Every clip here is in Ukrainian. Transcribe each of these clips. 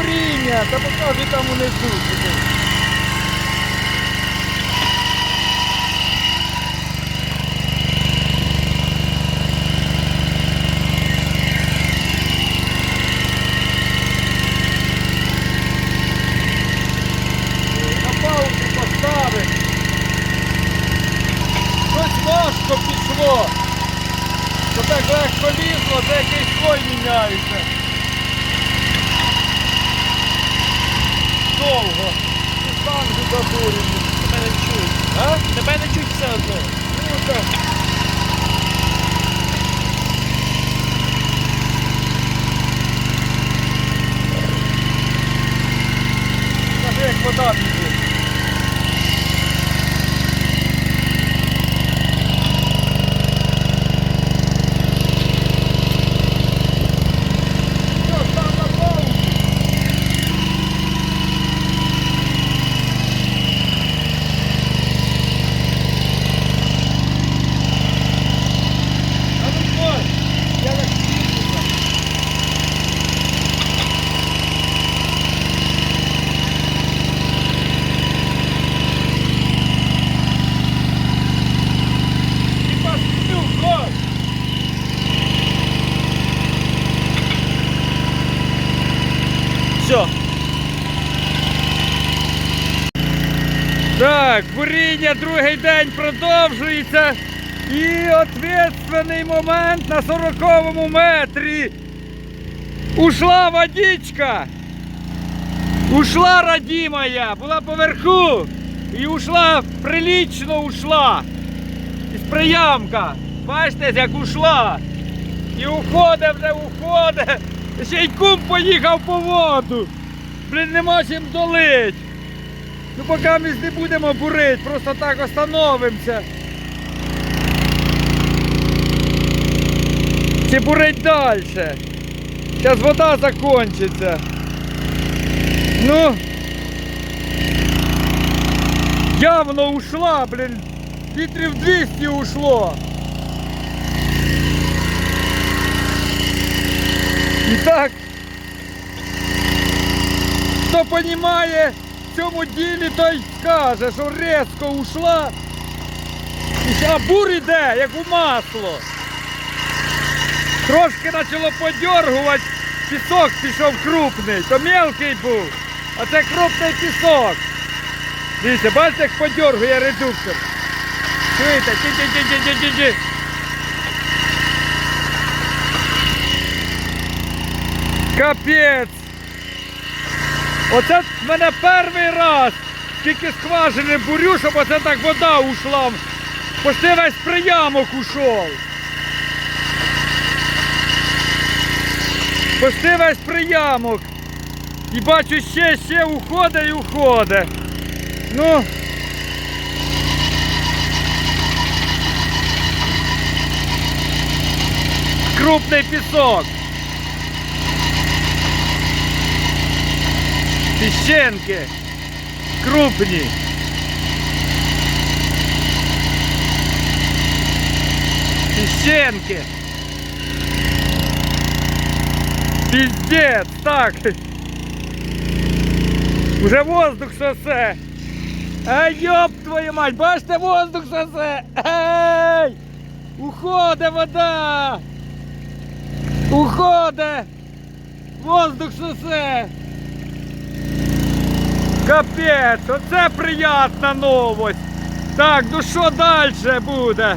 буріння, та покажи там унизу. паузу поставив. Щось важко пішло. То так легко лізло, це якийсь слой міняється. Довго. І станги задурені. Тебе не чують. А? Тебе не чуть все одно. Ну так. Як вода біжить. Що, став на паузу? А ну стой! Я так тихо. І пошли, стой! Все. Так, буріння другий день продовжується. І відповідальний момент на 40 метрі. Ушла водичка. Ушла родимая, була поверху. І ушла, прилічно ушла. Із приямка. Бачите, як ушла. І уходить вже, уходить. Ще й кум поїхав по воду. Блін, нема чим долить. Ну поки ми не будемо бурити, просто так остановимося. Чи бурить далі? Зараз вода закінчиться. Ну. Явно ушла, блін. Літрів 200 ушло. І так. Хто в цьому ділі, той скаже, що різко ушла. А бур іде, як у масло. Трошки почало подьоргувати, пісок пішов крупний, то мелкий був, а це крупний пісок. Дивіться, бачите, як подьоргує редуктор. Чуєте? Ті-ті-ті-ті-ті-ті. Капець. Оце в мене перший раз, тільки скважини бурю, щоб оце так вода ушла. Почти весь приямок ушов. Почти весь приямок. І бачу, ще, ще уходить і уходить. Ну. Крупний пісок. Піщенки. Крупні. Піщенки. Піздець, так. Уже воздух сосе. Ай, ёб твою мать, бачите, воздух сосе. Ей! Уходить вода. Уходить. Воздух сосе. Капець, оце приятна новость. Так, ну що далі буде?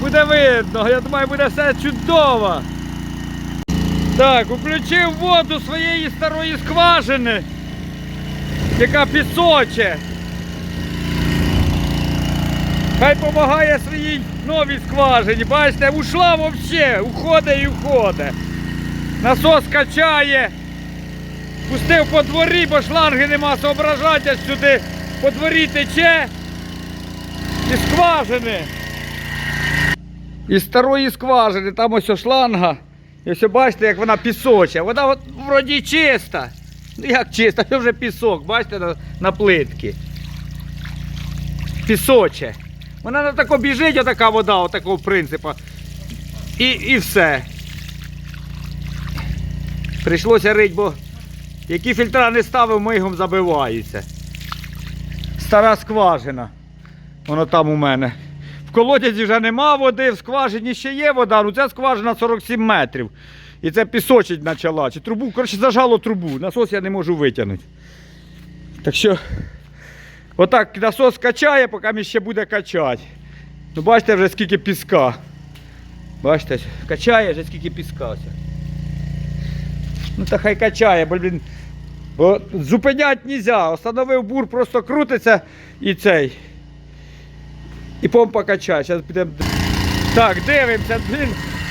Буде видно, я думаю, буде все чудово. Так, включив воду своєї старої скважини, яка пісоче. Хай допомагає своїй новій скважині. Бачите, ушла взагалі, уходить і уходить. Насос качає. Пустив по дворі, бо шланги нема соображати сюди. По дворі тече і скважини. Із старої скважини, там ось шланга. І ось бачите, як вона пісоча. Вона от, вроді чиста. Ну як чиста, це вже пісок, бачите, на, на плитки. Пісоче. Вона на тако біжить, отака вода, отакого принципу. І, і все. Прийшлося рить, бо Які фільтра не ставив, мигом забиваються. Стара скважина. Воно там у мене. В колодязі вже нема води, в скважині ще є вода, ну ця скважина 47 метрів. І це пісочить почала. Чи трубу, коротше, зажало трубу. Насос я не можу витягнути. Так що, отак насос качає, поки він ще буде качати. Ну бачите вже скільки піска. Бачите, качає вже скільки піска. Ну та хай качає, бо, блін, бо зупинять нельзя. Остановив бур, просто крутиться і цей. І помпа качає. Зараз підемо. Так, дивимося, блін,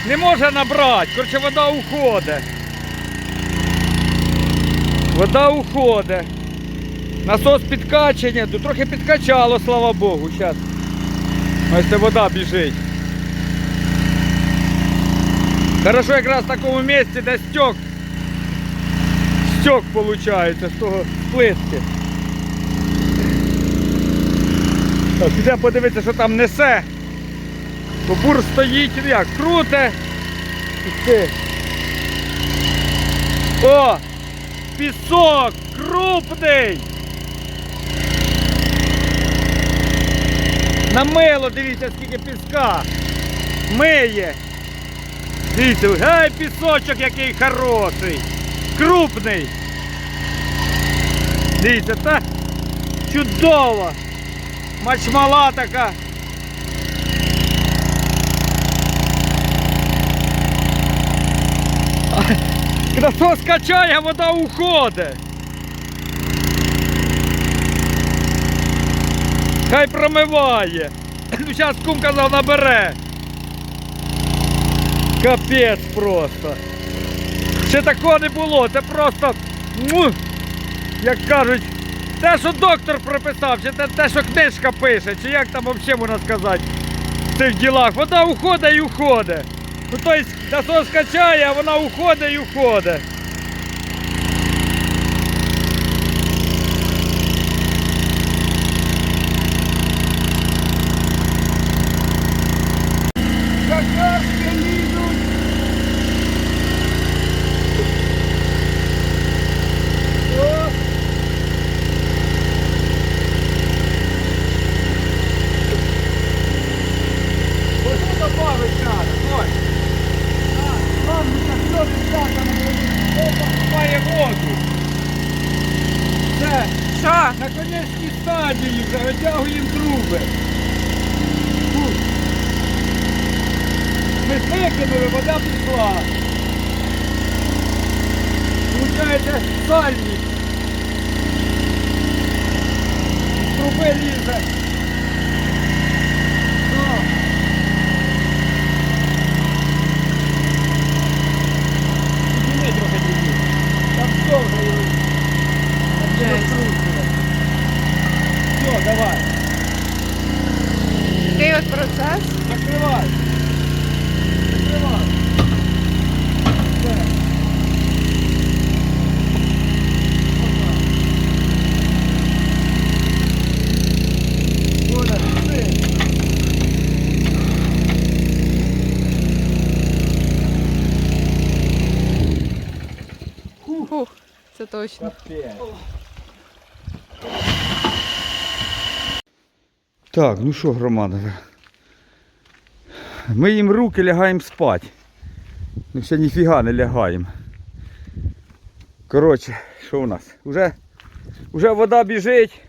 не може набрати. Коротше, вода уходить. Вода уходить. Насос підкачення, тут трохи підкачало, слава Богу. Зараз. Ось це вода біжить. Хорошо якраз в такому місці, де стек. Стек виходить з того плитки. Так, підемо подивитися, що там несе. Бо бур стоїть, ну як, круте. О! Пісок! Крупний! Намило, дивіться, скільки піска. Миє. Дивіться, гей, пісочок який хороший. Крупний. Дивіться, та чудово. Мачмала така. Насос качає, вода уходить. Хай промиває. Ну зараз кум казав набере. Капець просто. Ще такого не було, це просто, як кажуть, те, що доктор прописав, чи те, те, що книжка пише, чи як там взагалі можна сказати в цих ділах. Вода уходить і уходить. Ну тобто насос качає, а вона уходить і уходить. Какашки лізуть. О! Вот это добавить надо, Коль. А, ладно, так все відкатано, опа, купає воду. Все, Що? на конечній стадії вже витягуємо труби. Фу. Ми викинули, вода пішла. Сальник. Труби лізе. точно. Так, ну що, громада. Ми їм руки лягаємо спати. Ну ще ніфіга не лягаємо. Коротше, що у нас? Уже, уже вода біжить.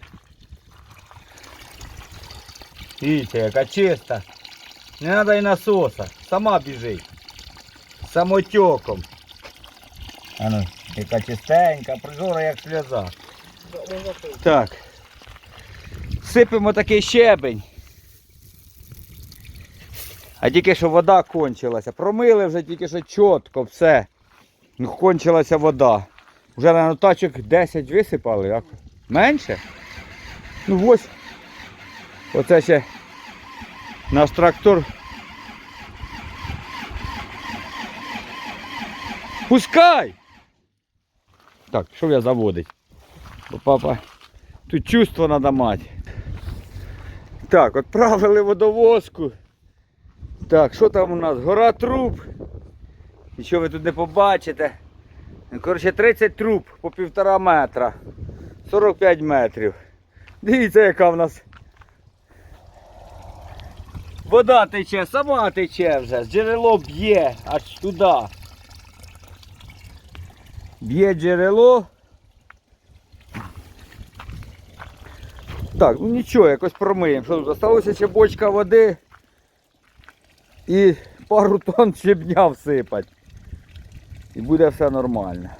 Дивіться, яка чиста. Не треба і насоса. Сама біжить. Самотеком. А ну, Яка чистенька, прозора як сльоза. Так. Сипемо такий щебень. А тільки що вода кончилася. Промили вже тільки що чітко все. Ну, кончилася вода. Вже на тачок 10 висипали, як? Менше? Ну ось. Оце ще наш трактор. Пускай! Так, що я заводить? Папа, тут чувство треба мати. Так, відправили водовозку. Так, що там у нас? Гора труб. Що ви тут не побачите? Коротше, 30 труб по півтора метра. 45 метрів. Дивіться, яка в нас. Вода тече, сама тече вже, джерело б'є аж туди. Б'є джерело. Так, ну нічого, якось промиємо. Що тут? Осталося ще бочка води і пару тонн щебня всипать. І буде все нормально.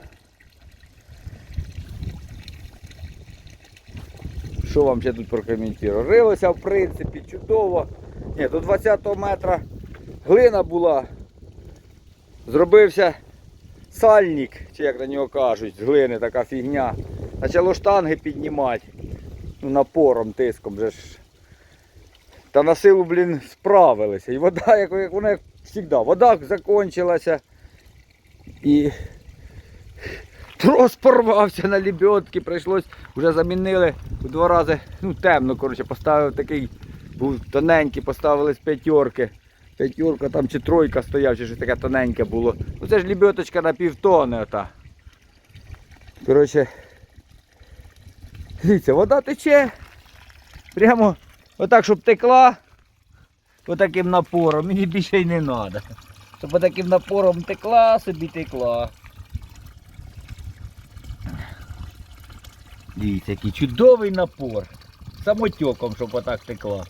Що вам ще тут прокоментую? Рилося в принципі чудово. Ні, до 20 метра глина була. Зробився сальник, чи як на нього кажуть, з глини така фігня. Почало штанги піднімати. Ну, напором, тиском вже ж. Та на силу, блін, справилися. І вода, як, як вона як завжди, вода закончилася. І трос порвався на лебедки, прийшлось, вже замінили у два рази, ну темно, коротше, поставив такий, був тоненький, поставили з п'ятерки. П'ятерка там чи тройка стояв, чи щось таке тоненьке було. Ну це ж лебедочка на півтони ота. Коротше, дивіться, вода тече. Прямо отак, щоб текла. Отаким напором. Мені більше й не треба. Щоб отаким напором текла, собі текла. Дивіться, який чудовий напор. Самотеком, щоб отак текла.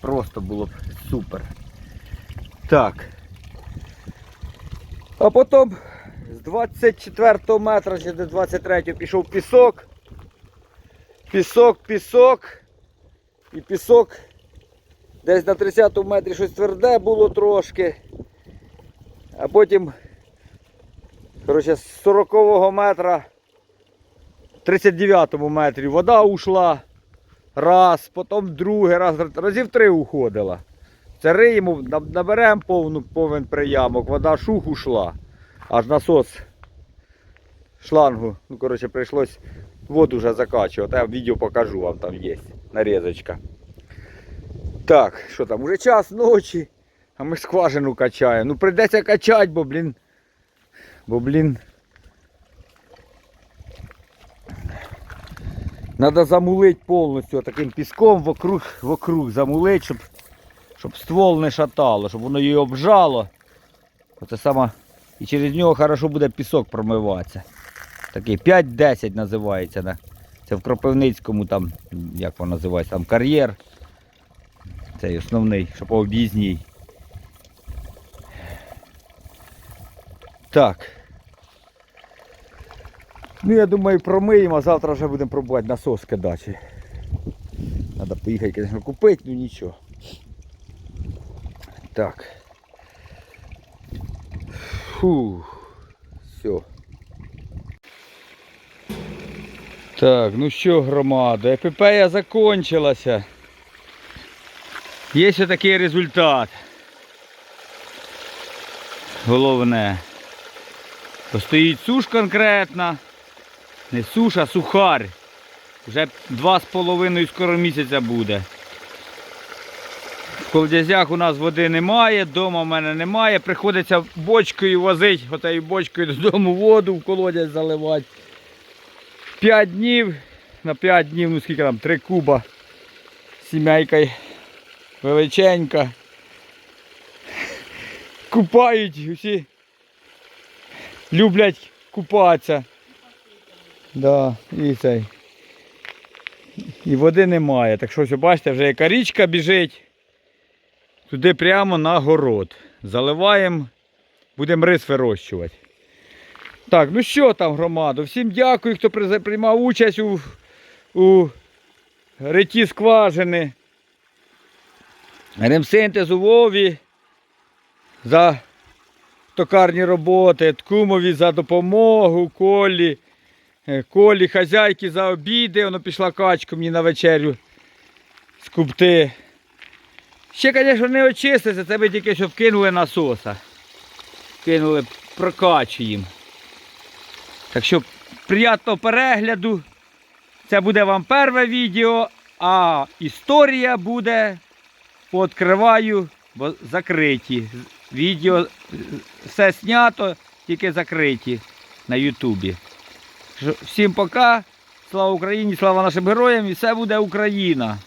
Просто було б супер. Так. А потім з 24 метра чи до 23 пішов пісок. Пісок, пісок. І пісок. Десь на 30 метрі щось тверде було трошки. А потім, коротше, з 40 метра 39 метрі вода ушла. Раз, потім другий раз, разів три уходила. Риємо, наб- наберемо повну, повен приямок, вода шух ушла. Аж насос шлангу. Ну, коротше, прийшлось воду вже закачувати. Я відео покажу вам там є. Нарізочка. Так, що там, уже час ночі, а ми скважину качаємо. Ну прийдеться качати, бо, блін. Бо, блін. Надо замулити повністю таким піском вокруг, вокруг замулити, щоб, щоб ствол не шатало, щоб воно її обжало. Оце саме. І через нього хорошо буде пісок промиватися. Такий 5-10 називається. да. Це в Кропивницькому там, як воно називається, там кар'єр. Цей основний, що по об'їзній. Так. Ну я думаю промиємо, а завтра вже будемо пробувати насос кидати. Треба поїхати, звісно, купити, ну нічого. Так. Фу. Все. Так, ну що, громада, епопея закончилася. Є ще такий результат. Головне. Постоїть суш конкретно. Не суш, а сухар. Вже два з половиною скоро місяця буде. В колодязях у нас води немає, вдома в мене немає. Приходиться бочкою возити, отею бочкою додому воду в колодязь заливати. П'ять днів, на 5 днів, ну скільки там, 3 куба. Сімейка величенька. Купають усі. Люблять купатися. Да, і цей. І води немає. Так що ось бачите, вже яка річка біжить. Туди прямо на город. Заливаємо, будемо рис вирощувати. Так, ну що там, громадо? Всім дякую, хто приймав участь у, у риті скважини. Ремсинтезу Вові за токарні роботи, Ткумові за допомогу, Колі, е, Колі, хазяйки за обіди. Воно пішла качку мені на вечерю скупти. Ще, звісно, не очиститься, це ми тільки що вкинули насоса. Кинули, прокачуємо. Так що приємного перегляду. Це буде вам перше відео, а історія буде пооткриваю, бо закриті. Відео все знято, тільки закриті. на Ютубі. Всім пока. Слава Україні, слава нашим героям і все буде Україна.